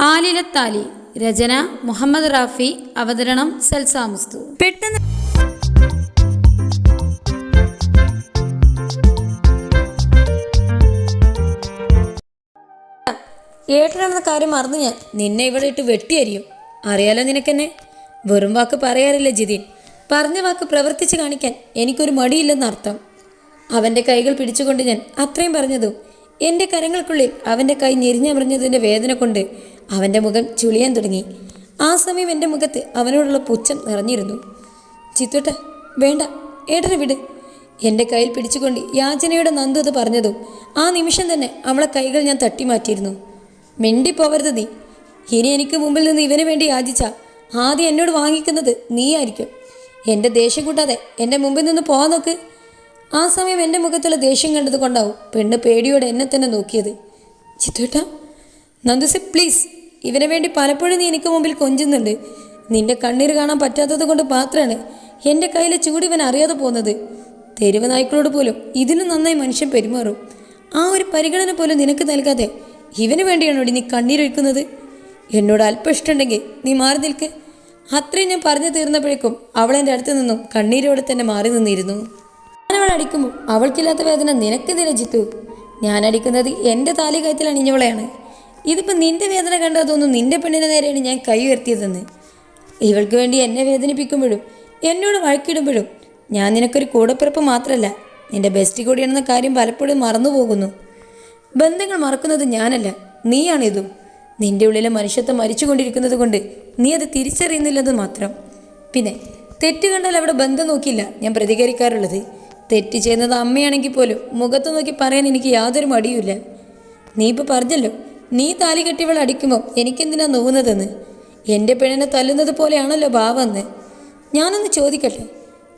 ആലിലത്താലി രചന മുഹമ്മദ് റാഫി അവതരണം സൽസാമുസ്തു പെട്ടെന്ന് ഏട്ടനാണെന്ന കാര്യം മറന്നു ഞാൻ. നിന്നെ ഇവിടെ ഇട്ട് വെട്ടിയരിയും. അറിയാലോ നിനക്കെന്നെ? വെറും വാക്ക് പറയാറില്ല ജിതിൻ? പറഞ്ഞ വാക്ക് പ്രവർത്തിച്ച് കാണിക്കാൻ എനിക്കൊരു മടിയില്ലെന്നർത്ഥം അവന്റെ കൈകൾ പിടിച്ചുകൊണ്ട് ഞാൻ അത്രയും പറഞ്ഞതും എന്റെ കരങ്ങൾക്കുള്ളിൽ അവന്റെ കൈ ഞെരിഞ്ഞമറിഞ്ഞതിന്റെ വേദന കൊണ്ട് അവന്റെ മുഖം ചുളിയാൻ തുടങ്ങി. ആ സമയം എന്റെ മുഖത്ത് അവനോടുള്ള പുച്ഛം നിറഞ്ഞിരുന്നു. ചിത്തോട്ട വേണ്ട ഏട്ടനെ വിട്. എന്റെ കയ്യിൽ പിടിച്ചുകൊണ്ട് യാചനയുടെ നന്ദു അത് പറഞ്ഞതും ആ നിമിഷം തന്നെ അവളെ കൈകൾ ഞാൻ തട്ടി മാറ്റിയിരുന്നു മിണ്ടിപ്പോവരുത് നീ. ഇനി എനിക്ക് മുമ്പിൽ നിന്ന് ഇവന് വേണ്ടി യാചിച്ച ആദ്യം എന്നോട് വാങ്ങിക്കുന്നത് നീയായിരിക്കും. എന്റെ ദേഷ്യം കൂട്ടാതെ എന്റെ മുമ്പിൽ നിന്ന് പോകാൻ നോക്ക്. ആ സമയം എന്റെ മുഖത്തുള്ള ദേഷ്യം കണ്ടത് കൊണ്ടാവും പെണ്ണ് പേടിയോടെ എന്നെ തന്നെ നോക്കിയത്. ചിത്തോട്ട നന്ദുസെ പ്ലീസ് ഇവന് വേണ്ടി പലപ്പോഴും നീ എനിക്ക് മുമ്പിൽ കൊഞ്ചുന്നുണ്ട്. നിന്റെ കണ്ണീർ കാണാൻ പറ്റാത്തത് കൊണ്ട് മാത്രമാണ് എന്റെ കയ്യിലെ ചൂട് ഇവൻ അറിയാതെ പോകുന്നത് തെരുവ് നായ്ക്കളോട് പോലും ഇതിലും നന്നായി മനുഷ്യൻ പെരുമാറും. ആ ഒരു പരിഗണന പോലും നിനക്ക് നൽകാതെ ഇവന് വേണ്ടിയാണോ നീ കണ്ണീരൊഴിക്കുന്നത്? എന്നോട് അല്പം ഇഷ്ടമുണ്ടെങ്കിൽ നീ മാറി നിൽക്ക്. അത്രയും ഞാൻ പറഞ്ഞു തീർന്നപ്പോഴേക്കും അവൾ എന്റെ അടുത്ത് നിന്നും കണ്ണീരോടെ തന്നെ മാറി നിന്നിരുന്നു. ഞാനവൾ അടിക്കുമ്പോൾ അവൾക്കില്ലാത്ത വേദന നിനക്ക് നിരജിത്തു ഞാൻ അടിക്കുന്നത് എന്റെ താലി കയത്തിൽ അണിഞ്ഞവളെയാണ് ഇതിപ്പോൾ നിന്റെ വേദന കണ്ടാൽ കണ്ടതൊന്നും നിന്റെ പെണ്ണിന് നേരെയാണ് ഞാൻ കൈ ഉയർത്തിയതെന്ന്. ഇവൾക്ക് വേണ്ടി എന്നെ വേദനിപ്പിക്കുമ്പോഴും എന്നോട് വഴക്കിടുമ്പോഴും ഞാൻ നിനക്കൊരു കൂടപ്പിറപ്പ് മാത്രമല്ല നിന്റെ ബെസ്റ്റ് കൂടിയാണെന്ന കാര്യം പലപ്പോഴും മറന്നു പോകുന്നു ബന്ധങ്ങൾ മറക്കുന്നത് ഞാനല്ല നീയാണിതും. നിന്റെ ഉള്ളിലെ മനുഷ്യത്വം മരിച്ചുകൊണ്ടിരിക്കുന്നത് കൊണ്ട് നീ അത് തിരിച്ചറിയുന്നില്ലെന്ന് മാത്രം. പിന്നെ തെറ്റ് കണ്ടാൽ അവിടെ ബന്ധം നോക്കില്ല ഞാൻ പ്രതികരിക്കാറുള്ളത്. തെറ്റ് ചെയ്യുന്നത് അമ്മയാണെങ്കിൽ പോലും മുഖത്ത് നോക്കി പറയാൻ എനിക്ക് യാതൊരു മടിയുമില്ല. നീ ഇപ്പോൾ പറഞ്ഞല്ലോ നീ താലി കെട്ടിയവൾ അടിക്കുമ്പോൾ എനിക്കെന്തിനാ നോവുന്നതെന്ന്? എന്റെ പെണ്ണിനെ തല്ലുന്നത് പോലെയാണല്ലോ ഭാവമെന്ന്. ഞാനൊന്ന് ചോദിക്കട്ടെ?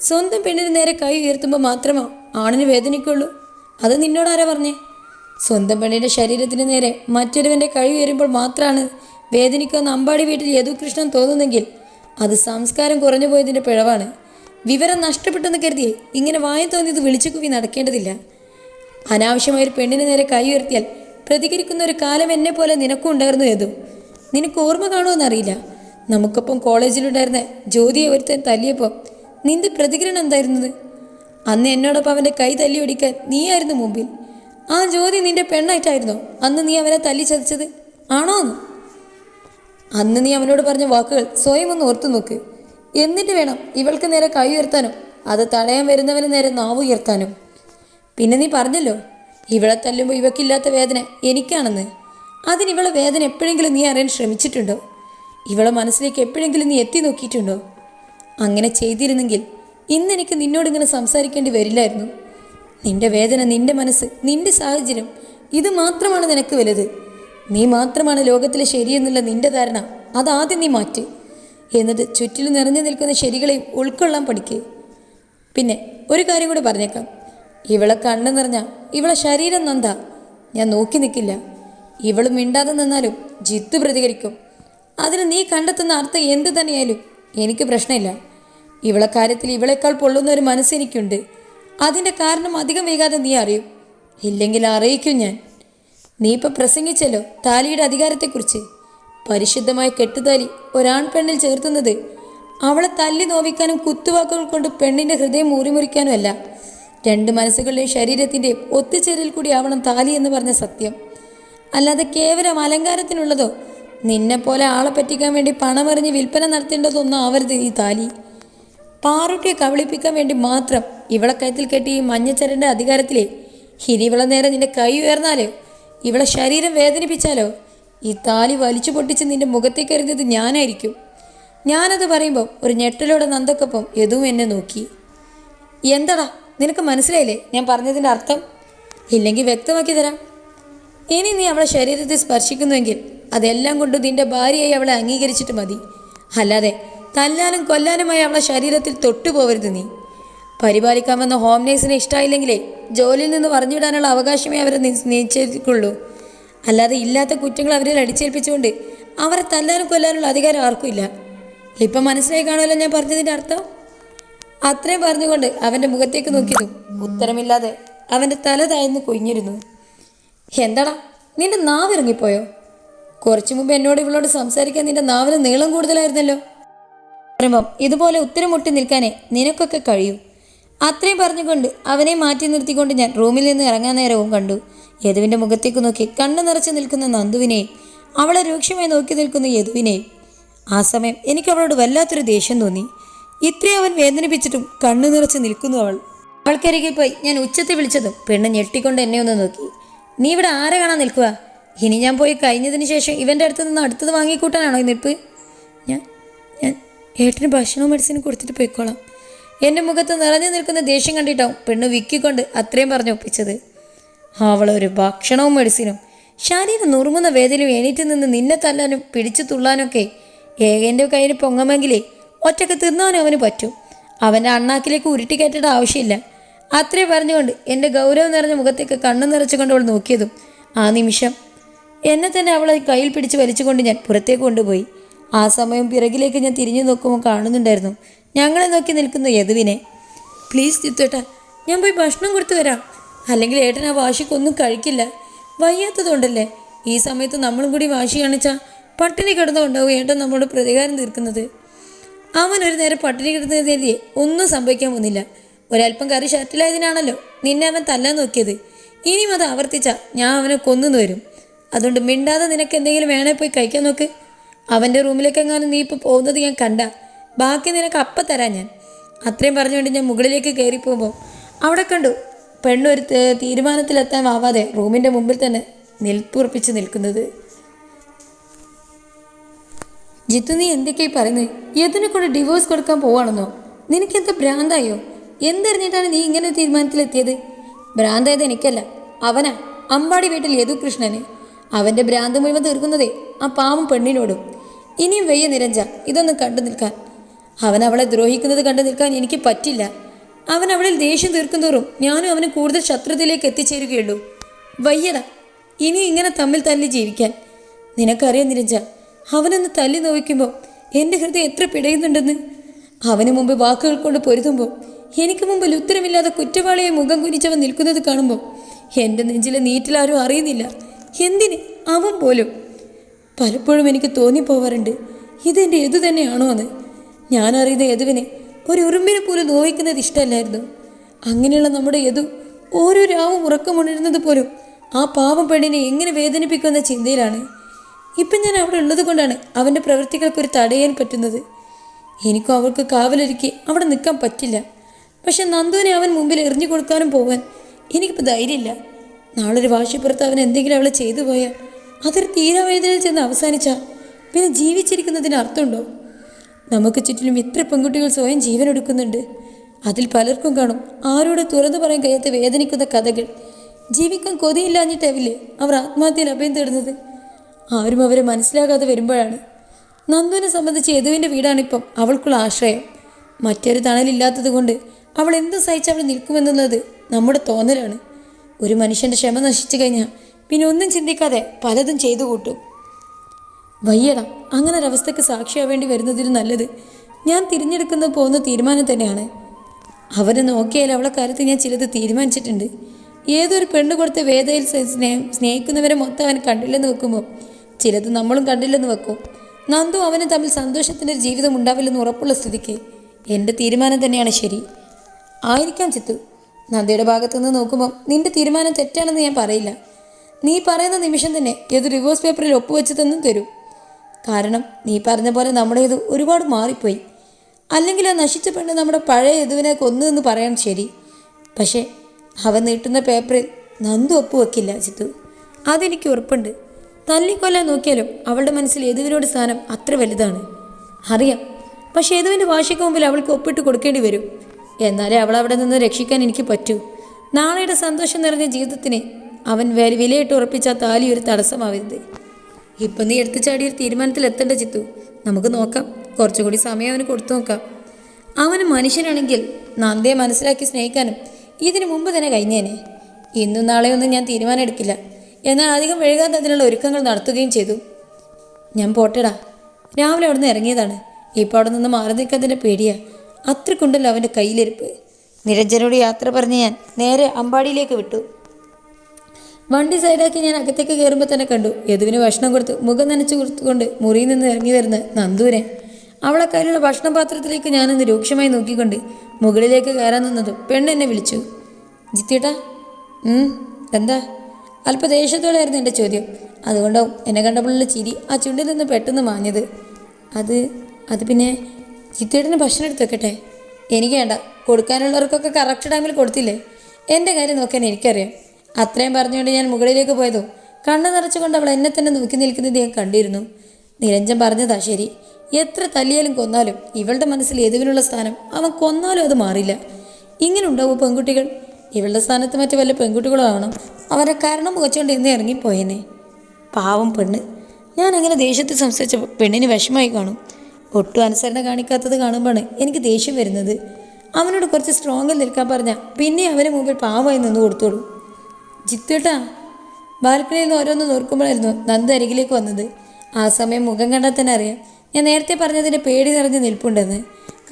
സ്വന്തം പെണ്ണിന് നേരെ കൈ ഉയർത്തുമ്പോൾ മാത്രമോ ആണിന് വേദനിക്കുള്ളൂ? അത് നിന്നോടാരാ പറഞ്ഞേ? സ്വന്തം പെണ്ണിന്റെ ശരീരത്തിന് നേരെ മറ്റൊരുവന്റെ കൈ ഉയരുമ്പോൾ മാത്രമാണ് വേദനിക്കുമെന്ന് അമ്പാടി വീട്ടിൽ യദുകൃഷ്ണൻ തോന്നുന്നെങ്കിൽ അത് സംസ്കാരം കുറഞ്ഞു പോയതിന്റെ പിഴവാണ്. വിവരം നഷ്ടപ്പെട്ടെന്ന് കരുതി ഇങ്ങനെ വായ തോന്നിയത് വിളിച്ചു കുവി നടക്കേണ്ടതില്ല. അനാവശ്യമായ ഒരു പെണ്ണിന് നേരെ കൈ ഉയർത്തിയാൽ പ്രതികരിക്കുന്ന ഒരു കാലം എന്നെ പോലെ നിനക്കും ഉണ്ടായിരുന്നു ഏതു? നിനക്ക് ഓർമ്മ കാണുമെന്നറിയില്ല നമുക്കൊപ്പം കോളേജിലുണ്ടായിരുന്ന ജ്യോതിയെ ഒരുത്തൻ തല്ലിയപ്പോൾ നിന്റെ പ്രതികരണം എന്തായിരുന്നത്? അന്ന് എന്നോടൊപ്പം അവന്റെ കൈ തല്ലി ഒടിക്കാൻ നീയായിരുന്നു മുമ്പിൽ. ആ ജ്യോതി നിന്റെ പെണ്ണായിട്ടായിരുന്നോ? അന്ന് നീ അവനെ തല്ലി ചതിച്ചത് ആണോ അന്ന് നീ അവനോട് പറഞ്ഞ വാക്കുകൾ സ്വയം ഒന്ന് ഓർത്തു നോക്ക്. എന്നിട്ട് വേണം ഇവൾക്ക് നേരെ കൈ ഉയർത്താനും അത് തടയാൻ വരുന്നവന് നേരെ നാവ് ഉയർത്താനും. പിന്നെ നീ പറഞ്ഞല്ലോ ഇവളെ തല്ലുമ്പോൾ ഇവക്കില്ലാത്ത വേദന എനിക്കാണെന്ന്. അതിന് ഇവളെ വേദന എപ്പോഴെങ്കിലും നീ അറിയാൻ ശ്രമിച്ചിട്ടുണ്ടോ? ഇവളെ മനസ്സിലേക്ക് എപ്പോഴെങ്കിലും നീ എത്തി നോക്കിയിട്ടുണ്ടോ? അങ്ങനെ ചെയ്തിരുന്നെങ്കിൽ ഇന്നെനിക്ക് നിന്നോടിങ്ങനെ സംസാരിക്കേണ്ടി വരില്ലായിരുന്നു. നിന്റെ വേദന നിന്റെ മനസ്സ് നിന്റെ സാഹചര്യം ഇത് മാത്രമാണ് നിനക്ക് വലുത്. നീ മാത്രമാണ് ലോകത്തിലെ ശരിയെന്നുള്ള നിന്റെ ധാരണ അതാദ്യം നീ മാറ്റ്. എന്നിട്ട് ചുറ്റിലും നിറഞ്ഞു നിൽക്കുന്ന ശരികളെയും ഉൾക്കൊള്ളാൻ പഠിക്കുക പിന്നെ ഒരു കാര്യം കൂടി പറഞ്ഞേക്കാം. ഇവളെ കണ്ണു നിറഞ്ഞ ഇവളെ ശരീരം നന്ദ ഞാൻ നോക്കി നിൽക്കില്ല ഇവൾ മിണ്ടാതെ നിന്നാലും ജിത്തു പ്രതികരിക്കും. അതിന് നീ കണ്ടെത്തുന്ന അർത്ഥം എന്ത് തന്നെയായാലും എനിക്ക് പ്രശ്നമില്ല. ഇവളെ കാര്യത്തിൽ ഇവളെക്കാൾ പൊള്ളുന്ന ഒരു മനസ്സെനിക്കുണ്ട് അതിന്റെ കാരണം അധികം വൈകാതെ നീ അറിയും. ഇല്ലെങ്കിൽ അറിയിക്കും ഞാൻ. നീ ഇപ്പം പ്രസംഗിച്ചല്ലോ താലിയുടെ അധികാരത്തെക്കുറിച്ച്. പരിശുദ്ധമായ കെട്ടുതാലി ഒരാൺ പെണ്ണിൽ ചേർത്തുന്നത് അവളെ തല്ലി നോവിക്കാനും കുത്തുവാക്കുകൾ കൊണ്ട് പെണ്ണിന്റെ ഹൃദയം മൂറിമുറിക്കാനും അല്ല രണ്ട് മനസ്സുകളുടെയും ശരീരത്തിന്റെയും ഒത്തുചേരൽ കൂടി ആവണം താലി എന്ന് പറഞ്ഞ സത്യം. അല്ലാതെ കേവലം അലങ്കാരത്തിനുള്ളതോ നിന്നെപ്പോലെ ആളെ പറ്റിക്കാൻ വേണ്ടി പണമെറിഞ്ഞ് വിൽപ്പന നടത്തേണ്ടതൊന്നും ആവരുത് ഈ താലി. പാറുട്ടിയെ കബളിപ്പിക്കാൻ വേണ്ടി മാത്രം ഇവളെ കയത്തിൽ കെട്ടി ഈ മഞ്ഞച്ചരന്റെ അധികാരത്തിലെ ഇനി ഇവളെ നേരെ നിന്റെ കൈ ഉയർന്നാലോ? ഇവളെ ശരീരം വേദനിപ്പിച്ചാലോ? ഈ താലി വലിച്ചു പൊട്ടിച്ച് നിന്റെ മുഖത്തേക്ക് എറിഞ്ഞത് ഞാനായിരിക്കും. ഞാനത് പറയുമ്പോൾ ഒരു ഞെട്ടലോടെ നന്ദക്കൊപ്പം എതും എന്നെ നോക്കി. എന്താടാ നിനക്ക് മനസ്സിലായില്ലേ? ഞാൻ പറഞ്ഞതിന്റെ അർത്ഥം? ഇല്ലെങ്കിൽ വ്യക്തമാക്കി തരാം. ഇനി നീ അവളെ ശരീരത്തെ സ്പർശിക്കുന്നുവെങ്കിൽ അതെല്ലാം കൊണ്ട് നിന്റെ ഭാര്യയായി അവളെ അംഗീകരിച്ചിട്ട് മതി. അല്ലാതെ തല്ലാനും കൊല്ലാനുമായി അവളെ ശരീരത്തിൽ തൊട്ടുപോകരുത് നീ. പരിപാലിക്കാമെന്ന ഹോം നേഴ്സിനെ ഇഷ്ടമായില്ലെങ്കിലേ ജോലിയിൽ നിന്ന് പറഞ്ഞുവിടാനുള്ള അവകാശമേ അവരെ നിശ്ചയിക്കുള്ളൂ അല്ലാതെ ഇല്ലാത്ത കുറ്റങ്ങൾ അവരിൽ അടിച്ചേൽപ്പിച്ചുകൊണ്ട് അവരെ തല്ലാനും കൊല്ലാനുള്ള അധികാരം ആർക്കും ഇല്ല. ഇപ്പം മനസ്സിലായി കാണുമല്ലോ ഞാൻ പറഞ്ഞതിന്റെ അർത്ഥം? അത്രയും പറഞ്ഞുകൊണ്ട് അവന്റെ മുഖത്തേക്ക് നോക്കിയതും ഉത്തരമില്ലാതെ അവന്റെ തല താഴ്ന്ന് കുഞ്ഞിരുന്നു എന്താടാ നിന്റെ നാവിറങ്ങിപ്പോയോ? കുറച്ചു മുമ്പ് എന്നോട് ഇവളോട് സംസാരിക്കാൻ നിന്റെ നാവിന് നീളം കൂടുതലായിരുന്നല്ലോ. പറയുമ്പം ഇതുപോലെ ഉത്തരം മുട്ടി നിൽക്കാനേ നിനക്കൊക്കെ കഴിയൂ. അത്രയും പറഞ്ഞുകൊണ്ട് അവനെ മാറ്റി നിർത്തിക്കൊണ്ട് ഞാൻ റൂമിൽ നിന്ന് ഇറങ്ങാൻ നേരവും കണ്ടു. യദുവിന്റെ മുഖത്തേക്ക് നോക്കി കണ്ണു നിറച്ച് നിൽക്കുന്ന നന്ദുവിനെ അവളെ രൂക്ഷമായി നോക്കി നിൽക്കുന്ന യദുവിനെ. ആ സമയം എനിക്ക് അവളോട് വല്ലാത്തൊരു ദേഷ്യം തോന്നി. ഇത്രയും അവൻ വേദനിപ്പിച്ചിട്ടും കണ്ണു നിറച്ച് നിൽക്കുന്നു അവൾ. അവൾക്കരികിൽ പോയി ഞാൻ ഉച്ചത്തിൽ വിളിച്ചതും പെണ്ണ് ഞെട്ടിക്കൊണ്ട് എന്നെ ഒന്ന് നോക്കി. നീ ഇവിടെ ആരെ കാണാൻ നിൽക്കുക ഇനി ഞാൻ പോയി കഴിഞ്ഞതിന് ശേഷം ഇവന്റെ അടുത്ത് നിന്ന് അടുത്തത് വാങ്ങിക്കൂട്ടാനാണോ നിൽപ്പ് ഞാൻ ഞാൻ ഏട്ടന് ഭക്ഷണവും മെഡിസിനും കൊടുത്തിട്ട് പോയിക്കോളാം. എന്റെ മുഖത്ത് നിറഞ്ഞു നിൽക്കുന്ന ദേഷ്യം കണ്ടിട്ടാവും പെണ്ണ് വിക്കിക്കൊണ്ട് അത്രയും പറഞ്ഞു ഒപ്പിച്ചത്. അവളൊരു ഭക്ഷണവും മെഡിസിനും ശരീരം നുറുങ്ങുന്ന വേദനയും എണീറ്റ് നിന്ന് നിന്നെ തല്ലാനും പിടിച്ചു തുള്ളാനൊക്കെ ഏകന്റെ കയ്യിൽ പൊങ്ങമെങ്കിലേ ഒറ്റയ്ക്ക് തിന്നാനും അവന് പറ്റും. അവന്റെ അണ്ണാക്കിലേക്ക് ഉരുട്ടി കയറ്റേണ്ട ആവശ്യമില്ല. അത്രേ പറഞ്ഞുകൊണ്ട് എന്റെ ഗൗരവം നിറഞ്ഞ മുഖത്തേക്ക് കണ്ണു നിറച്ചുകൊണ്ട് അവൾ നോക്കിയതും ആ നിമിഷം. എന്നെ തന്നെ അവളെ കയ്യിൽ പിടിച്ച് വലിച്ചുകൊണ്ട് ഞാൻ പുറത്തേക്ക് കൊണ്ടുപോയി. ആ സമയം പിറകിലേക്ക് ഞാൻ തിരിഞ്ഞു നോക്കുമ്പോൾ കാണുന്നുണ്ടായിരുന്നു. ഞങ്ങളെ നോക്കി നിൽക്കുന്നു യദുവിനെ. പ്ലീസ് ചിത്തേട്ടാ ഞാൻ പോയി ഭക്ഷണം കൊടുത്തു വരാം അല്ലെങ്കിൽ ഏട്ടൻ ആ വാശിക്കൊന്നും കഴിക്കില്ല. വയ്യാത്തതുകൊണ്ടല്ലേ? ഈ സമയത്ത് നമ്മളും കൂടി വാശി കാണിച്ചാൽ പട്ടിണി കിടന്നുകൊണ്ടാവും ഏട്ടൻ നമ്മളോട് പ്രതികാരം തീർക്കുന്നത്. അവൻ ഒരു നേരം പട്ടിണി കിടന്നതിനെ ഒന്നും സംഭവിക്കാൻ പോകുന്നില്ല. ഒരല്പം കറി ഷർട്ടിലായതിനാണല്ലോ നിന്നെ അവൻ തല്ലാൻ നോക്കിയത്. ഇനിയും അത് ആവർത്തിച്ച ഞാൻ അവനെ കൊന്നു വരും. അതുകൊണ്ട് മിണ്ടാതെ നിനക്ക് എന്തെങ്കിലും വേണേ പോയി കഴിക്കാൻ നോക്ക്. അവന്റെ റൂമിലേക്കെങ്ങാനും നീ ഇപ്പോൾ പോകുന്നത് ഞാൻ കണ്ട. ബാക്കി നിനക്ക് അപ്പം തരാം ഞാൻ. അത്രയും പറഞ്ഞുകൊണ്ട് ഞാൻ മുകളിലേക്ക് കയറി പോകുമ്പോൾ അവിടെ കണ്ടു പെണ്ണൊരു തീരുമാനത്തിലെത്താൻ ആവാതെ റൂമിന്റെ മുമ്പിൽ തന്നെ നിൽപ്പുറപ്പിച്ച് നിൽക്കുന്നത്. ജിത്തു നീ എന്തൊക്കെയായി പറയുന്നത് യതിനെ കൂടെ ഡിവോഴ്സ് കൊടുക്കാൻ പോവാണെന്നോ? നിനക്കെന്താ ഭ്രാന്തായോ? എന്തറിഞ്ഞിട്ടാണ് നീ ഇങ്ങനെ തീരുമാനത്തിലെത്തിയത്? ഭ്രാന്തായത് എനിക്കല്ല. അവനാ അമ്പാടി വീട്ടിൽ യദു കൃഷ്ണന്. അവന്റെ ഭ്രാന്ത് മുഴുവൻ തീർക്കുന്നതേ ആ പാവം പെണ്ണിനോടും. ഇനിയും വെയ്യ നിരഞ്ജ ഇതൊന്നും കണ്ടു നിൽക്കാൻ. അവൻ അവളെ ദ്രോഹിക്കുന്നത് കണ്ടു നിൽക്കാൻ എനിക്ക് പറ്റില്ല. അവൻ അവളിൽ ദേഷ്യം തീർക്കുന്തോറും ഞാനും അവന് കൂടുതൽ ശത്രുതയിലേക്ക് എത്തിച്ചേരുകയുള്ളൂ. വയ്യട ഇനി ഇങ്ങനെ തമ്മിൽ തല്ലി ജീവിക്കാൻ. നിനക്കറിയാം നിരഞ്ജ അവനൊന്ന് തല്ലി നോവിക്കുമ്പോൾ എന്റെ ഹൃദയം എത്ര പിടയുന്നുണ്ടെന്ന്. അവന് മുമ്പ് വാക്കുകൾ കൊണ്ട് പൊരുതുമ്പോൾ എനിക്ക് മുമ്പിൽ ഉത്തരമില്ലാതെ കുറ്റവാളിയെ മുഖം കുനിച്ചവൻ നിൽക്കുന്നത് കാണുമ്പോൾ എന്റെ നെഞ്ചിലെ നീറ്റിലാരും അറിയുന്നില്ല. എന്തിന്? അവൻ പോലും. പലപ്പോഴും എനിക്ക് തോന്നിപ്പോവാറുണ്ട് ഇതെന്റെ എതു തന്നെയാണോ എന്ന്. ഞാൻ അറിയുന്ന യദുവിനെ ഒരു ഉറുമ്പിനെ പോലും നോവിക്കുന്നത് ഇഷ്ടമല്ലായിരുന്നു. അങ്ങനെയുള്ള നമ്മുടെ യദു ഓരോ രാവും ഉറക്കമുണരുന്നത് പോലും ആ പാവം പെണ്ണിനെ എങ്ങനെ വേദനിപ്പിക്കുന്ന ചിന്തയിലാണ്. ഇപ്പം ഞാൻ അവിടെ ഉള്ളത് കൊണ്ടാണ് അവന്റെ പ്രവൃത്തികൾക്കൊരു തടയാൻ പറ്റുന്നത്. എനിക്കും അവൾക്ക് കാവലൊരുക്കി അവിടെ നിൽക്കാൻ പറ്റില്ല. പക്ഷെ നന്ദുവിനെ അവൻ മുമ്പിൽ എറിഞ്ഞു കൊടുക്കാനും പോവാൻ എനിക്കിപ്പോൾ ധൈര്യമില്ല. നാളൊരു വാശിപ്പുറത്ത് അവൻ എന്തെങ്കിലും അവളെ ചെയ്തു പോയാൽ അതൊരു തീരാവേദനയിൽ ചെന്ന് അവസാനിച്ചാൽ പിന്നെ ജീവിച്ചിരിക്കുന്നതിന് അർത്ഥമുണ്ടോ? നമുക്ക് ചുറ്റിലും ഇത്ര പെൺകുട്ടികൾ സ്വയം ജീവൻ എടുക്കുന്നുണ്ട് അതിൽ പലർക്കും കാണും ആരോട് തുറന്നു പറയാൻ കഴിയാത്ത വേദനിക്കുന്ന കഥകൾ. ജീവിക്കാൻ കൊതിയില്ലാഞ്ഞിട്ടാവില്ലേ അവർ ആത്മഹത്യയിൽ അഭയം തേടുന്നത്. ആരും അവരെ മനസ്സിലാകാതെ വരുമ്പോഴാണ് നന്ദുവിനെ സംബന്ധിച്ച് യദുവിന്റെ വീടാണിപ്പം അവൾക്കുള്ള ആശ്രയം. മറ്റൊരു തണലില്ലാത്തത് കൊണ്ട് അവൾ എന്ത് സഹിച്ച് അവൾ നിൽക്കുമെന്നുള്ളത് നമ്മുടെ തോന്നലാണ്. ഒരു മനുഷ്യന്റെ ക്ഷമ നശിച്ചു കഴിഞ്ഞാൽ പിന്നെ ഒന്നും ചിന്തിക്കാതെ പലതും ചെയ്തു കൂട്ടും. വയ്യട അങ്ങനെ ഒരവസ്ഥയ്ക്ക് സാക്ഷിയാവേണ്ടി വരുന്നതിന് നല്ലത് ഞാൻ തിരഞ്ഞെടുക്കുന്ന പോകുന്ന തീരുമാനം തന്നെയാണ്. അവരെ നോക്കിയാൽ അവളെ കാര്യത്തിൽ ഞാൻ ചിലത് തീരുമാനിച്ചിട്ടുണ്ട്. ഏതൊരു പെണ്ണ് കൊടുത്ത വേദയിൽ സ്നേ- സ്നേഹം സ്നേഹിക്കുന്നവരെ മൊത്തം അവൻ കണ്ടില്ലെന്ന് വെക്കുമ്പോൾ ചിലത് നമ്മളും കണ്ടില്ലെന്ന് വെക്കും. നന്ദു അവനും തമ്മിൽ സന്തോഷത്തിന്റെ ഒരു ജീവിതം ഉണ്ടാവില്ലെന്ന് ഉറപ്പുള്ള സ്ഥിതിക്ക് എന്റെ തീരുമാനം തന്നെയാണ് ശരി. ആയിരിക്കാം ചിത്തു. നന്ദിയുടെ ഭാഗത്തു നിന്ന് നോക്കുമ്പോൾ നിന്റെ തീരുമാനം തെറ്റാണെന്ന് ഞാൻ പറയില്ല. നീ പറയുന്ന നിമിഷം തന്നെ ഏത് റിവേഴ്സ് പേപ്പറിൽ ഒപ്പുവെച്ച് തന്നും തരൂ. കാരണം നീ പറഞ്ഞ പോലെ നമ്മുടെ ഇത് ഒരുപാട് മാറിപ്പോയി. അല്ലെങ്കിൽ ആ നശിച്ച പെണ്ണ് നമ്മുടെ പഴയ യദുവിനെ കൊന്നു എന്ന് പറയാൻ ശരി. പക്ഷേ അവൻ നീട്ടുന്ന പേപ്പറിൽ നന്ദു ഒപ്പുവെക്കില്ല ചിത്തു. അതെനിക്ക് ഉറപ്പുണ്ട്. തല്ലിക്കൊല്ലാൻ നോക്കിയാലും അവളുടെ മനസ്സിൽ യദുവിനോട് സ്ഥാനം അത്ര വലുതാണ്. അറിയാം. പക്ഷേ യദുവിന്റെ വാശിക്ക് മുമ്പിൽ അവൾക്ക് ഒപ്പിട്ട് കൊടുക്കേണ്ടി വരും. എന്നാലേ അവൾ അവിടെ നിന്ന് രക്ഷിക്കാൻ എനിക്ക് പറ്റൂ. നാളെയുടെ സന്തോഷം നിറഞ്ഞ ജീവിതത്തിന് അവൻ വിലയിട്ട് ഉറപ്പിച്ച താലി ഒരു തടസ്സമാവരുത്. ഇപ്പം നീ എടുത്തു ചാടി ഒരു തീരുമാനത്തിൽ എത്തേണ്ട ചിത്തു. നമുക്ക് നോക്കാം. കുറച്ചുകൂടി സമയം അവന് കൊടുത്തു നോക്കാം. അവന് മനുഷ്യനാണെങ്കിൽ നന്ദിയെ മനസ്സിലാക്കി സ്നേഹിക്കാനും ഇതിനു മുമ്പ് തന്നെ കഴിഞ്ഞേനെ. ഇന്നും നാളെയൊന്നും ഞാൻ തീരുമാനം എടുക്കില്ല എന്നാൽ അധികം വൈകാതെ അതിനുള്ള ഒരുക്കങ്ങൾ നടത്തുകയും ചെയ്തു. ഞാൻ പോട്ടെടാ. രാവിലെ അവിടുന്ന് ഇറങ്ങിയതാണ്. ഇപ്പോൾ അവിടെ നിന്ന് മാറി നിൽക്കാതിന്റെ പേടിയാ. അത്രക്കുണ്ടല്ലോ അവന്റെ കയ്യിലിരിപ്പ്. നിരഞ്ജനോട് യാത്ര പറഞ്ഞ് ഞാൻ നേരെ അമ്പാടിയിലേക്ക് വിട്ടു. വണ്ടി സൈഡാക്കി ഞാൻ അകത്തേക്ക് കയറുമ്പോൾ തന്നെ കണ്ടു. യദുവിന് ഭക്ഷണം കൊടുത്ത് മുഖം നനച്ചു കൊടുത്തുകൊണ്ട് മുറിയിൽ നിന്ന് ഇറങ്ങി വരുന്ന നന്ദൂരെ അവളെ കയ്യിലുള്ള ഭക്ഷണ പാത്രത്തിലേക്ക് ഞാനൊന്ന് രൂക്ഷമായി നോക്കിക്കൊണ്ട് മുകളിലേക്ക് കയറാൻ നിന്നതും പെണ്ണ് എന്നെ വിളിച്ചു. ജിത്തിയേട്ടാ എന്താ? അല്പ ദേഷ്യത്തോടെയായിരുന്നു എന്റെ ചോദ്യം. അതുകൊണ്ടാവും എന്നെ കണ്ടപ്പോഴുള്ള ചിരി ആ ചുണ്ടിൽ നിന്ന് പെട്ടെന്ന് മാഞ്ഞത്. അത് അത് പിന്നെ ചിത്തേടിന് ഭക്ഷണം എടുത്ത് വെക്കട്ടെ? എനിക്ക് വേണ്ട. കൊടുക്കാനുള്ളവർക്കൊക്കെ കറക്റ്റ് ടൈമിൽ കൊടുത്തില്ലേ? എന്റെ കാര്യം നോക്കാൻ എനിക്കറിയാം. അത്രയും പറഞ്ഞുകൊണ്ട് ഞാൻ മുകളിലേക്ക് പോയതോ കണ്ണ് നിറച്ചുകൊണ്ട് അവൾ എന്നെ തന്നെ നോക്കി നിൽക്കുന്നത് ഞാൻ കണ്ടിരുന്നു. നിരഞ്ജൻ പറഞ്ഞതാ ശരി. എത്ര തല്ലിയാലും കൊന്നാലും ഇവളുടെ മനസ്സിൽ ഏതുവിനുള്ള സ്ഥാനം അവൻ കൊന്നാലും അത് മാറില്ല. ഇങ്ങനെ ഉണ്ടാവും പെൺകുട്ടികൾ? ഇവളുടെ സ്ഥാനത്ത് മറ്റു വല്ല പെൺകുട്ടികളും ആവണം? അവരെ കാരണം മുഖച്ചുകൊണ്ട് ഇന്ന് ഇറങ്ങിപ്പോയേനെ. പാവം പെണ്ണ്. ഞാൻ അങ്ങനെ ദേഷ്യത്തിൽ സംസാരിച്ച പെണ്ണിന് വിഷമായി കാണും. ഒട്ടും അനുസരണ കാണിക്കാത്തത് കാണുമ്പോഴാണ് എനിക്ക് ദേഷ്യം വരുന്നത്. അവനോട് കുറച്ച് സ്ട്രോങ്ങിൽ നിൽക്കാൻ പറഞ്ഞാൽ പിന്നെ അവന് മുമ്പിൽ പാവമായി നിന്ന് കൊടുത്തോളൂ. ജിത്തുട്ടാ ബാൽക്കണിയിൽ നിന്ന് ഓരോന്ന് നോക്കുമ്പോഴായിരുന്നു നന്ദ അരികിലേക്ക് വന്നത്. ആ സമയം മുഖം കണ്ടാൽ തന്നെ അറിയാം. ഞാൻ നേരത്തെ പറഞ്ഞതിന്റെ പേടി നിറഞ്ഞ് നിൽപ്പുണ്ടെന്ന്.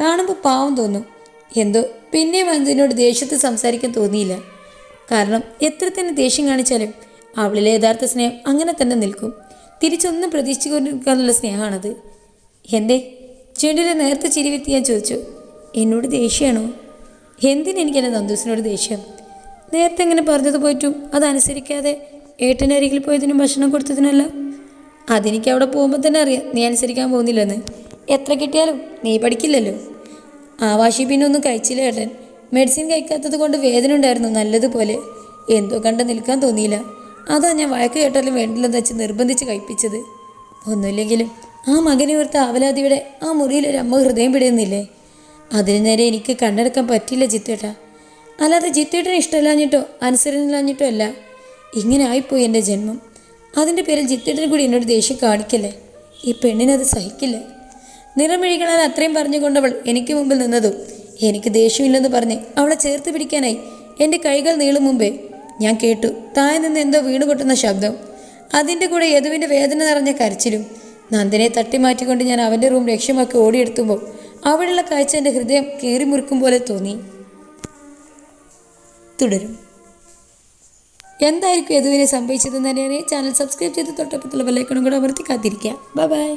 കാണുമ്പോൾ പാവം തോന്നും. എന്തോ പിന്നെ അതിനോട് ദേഷ്യത്തിൽ സംസാരിക്കാൻ തോന്നിയില്ല. കാരണം എത്ര തന്നെ ദേഷ്യം കാണിച്ചാലും അവളിലെ യഥാർത്ഥ സ്നേഹം അങ്ങനെ തന്നെ നിൽക്കും. തിരിച്ചൊന്നും പ്രതീക്ഷിച്ചു കൊണ്ടിരിക്കാനുള്ള സ്നേഹമാണത്. എന്തേ? ചുണ്ടിലെ നേരത്തെ ചിരിവെത്തി ഞാൻ ചോദിച്ചു എന്നോട് ദേഷ്യമാണോ? എന്തിനെനിക്കെന്റെ നന്ദൂസിനോട് ദേഷ്യം? നേരത്തെ എങ്ങനെ പറഞ്ഞത് പോയിട്ടും അതനുസരിക്കാതെ ഏട്ടന്റെ അരികിൽ പോയതിനും ഭക്ഷണം കൊടുത്തതിനല്ല? അതെനിക്ക് അവിടെ പോകുമ്പോൾ തന്നെ അറിയാം നീ അനുസരിക്കാൻ പോകുന്നില്ലെന്ന്. എത്ര കിട്ടിയാലും നീ പഠിക്കില്ലല്ലോ. ആ വാശി പിന്നെ ഒന്നും കഴിച്ചില്ല ഏട്ടൻ. മെഡിസിൻ കഴിക്കാത്തത് കൊണ്ട് വേദന ഉണ്ടായിരുന്നു നല്ലതുപോലെ. എന്തോ കണ്ട് നിൽക്കാൻ തോന്നിയില്ല. അതാ ഞാൻ വഴക്ക് കേട്ടാലും വേണ്ടില്ലെന്ന് വെച്ച് നിർബന്ധിച്ച് കഴിപ്പിച്ചത്. ഒന്നുമില്ലെങ്കിലും ആ മകനെ ഓർത്ത ആവലാതിയുടെ ആ അമ്മ ഹൃദയം പിടയുന്നില്ലേ? അതിന് നേരെ എനിക്ക് കണ്ടെടുക്കാൻ പറ്റില്ല ജിത്തേട്ടാ അല്ലാതെ ജിത്തേട്ടന് ഇഷ്ടമില്ലാഞ്ഞിട്ടോ അനുസരണില്ലാഞ്ഞിട്ടോ അല്ല. ഇങ്ങനെ ആയിപ്പോയി എന്റെ ജന്മം. അതിന്റെ പേരിൽ ജിത്തേട്ടന് കൂടി എന്നോട് ദേഷ്യം കാണിക്കല്ലേ? ഈ പെണ്ണിനത് സഹിക്കില്ല? നിറമിഴികളാൽ അത്രയും പറഞ്ഞുകൊണ്ടവൾ എനിക്ക് മുമ്പിൽ നിന്നതും എനിക്ക് ദേഷ്യമില്ലെന്ന് പറഞ്ഞ് അവളെ ചേർത്ത് പിടിക്കാനായി എന്റെ കൈകൾ നീളും മുമ്പേ ഞാൻ കേട്ടു താഴെ നിന്ന് എന്തോ വീണ് പൊട്ടുന്ന ശബ്ദം. അതിന്റെ കൂടെ യദുവിന്റെ വേദന നിറഞ്ഞ കരച്ചിലും നന്ദനെ തട്ടിമാറ്റിക്കൊണ്ട് ഞാൻ അവന്റെ റൂം ലക്ഷ്യമാക്കി ഓടിയെടുത്തുമ്പോൾ അവിടെയുള്ള കാഴ്ച എന്റെ ഹൃദയം കീറി മുറുക്കും പോലെ തോന്നി. തുടരും. എന്തായിരിക്കും യദുവിനെ സംഭവിച്ചതെന്ന് അറിയാൻ ചാനൽ സബ്സ്ക്രൈബ് ചെയ്ത് തൊട്ടപ്പത്തുള്ള ബെല്ലൈക്കണും കൂടെ അമർത്തി കാത്തിരിക്കുക. Bye bye